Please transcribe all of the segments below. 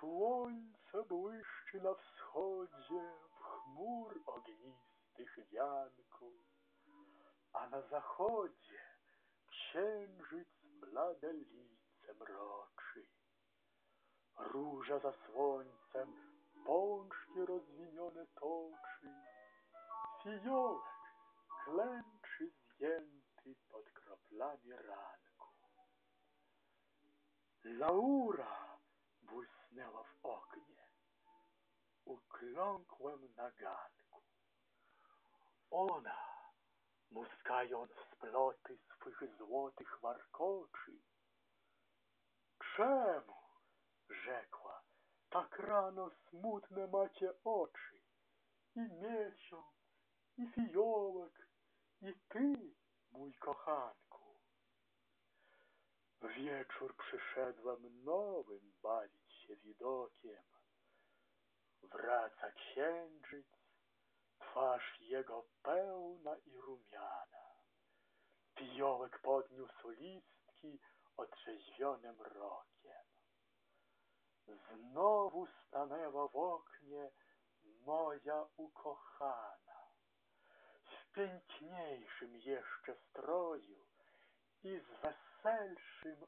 Słońce błyszczy na wschodzie w chmur ognistych wianku, a na zachodzie księżyc blade lice mroczy. Róża za słońcem pączki rozwinione toczy, fiołek klęczy zgięty pod kroplami ranku. Laura błysnęła w oknie. Ukląkłem na ganku. Ona, muskając sploty swych złotych warkoczy. Czemu, rzekła, tak rano smutne macie oczy? I miesiąc, i fiołek, i ty, mój kochanku. Wieczór przyszedłem nowym bawić się widokiem. Wraca księżyc, twarz jego pełna i rumiana. Fiołek podniósł listki otrzeźwionym rokiem. Znowu stanęła w oknie moja ukochana, w piękniejszym jeszcze stroju i z weselszym.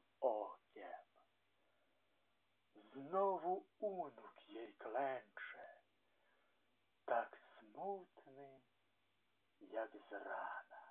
Знову унук їй кленче, так смутний, як зрана.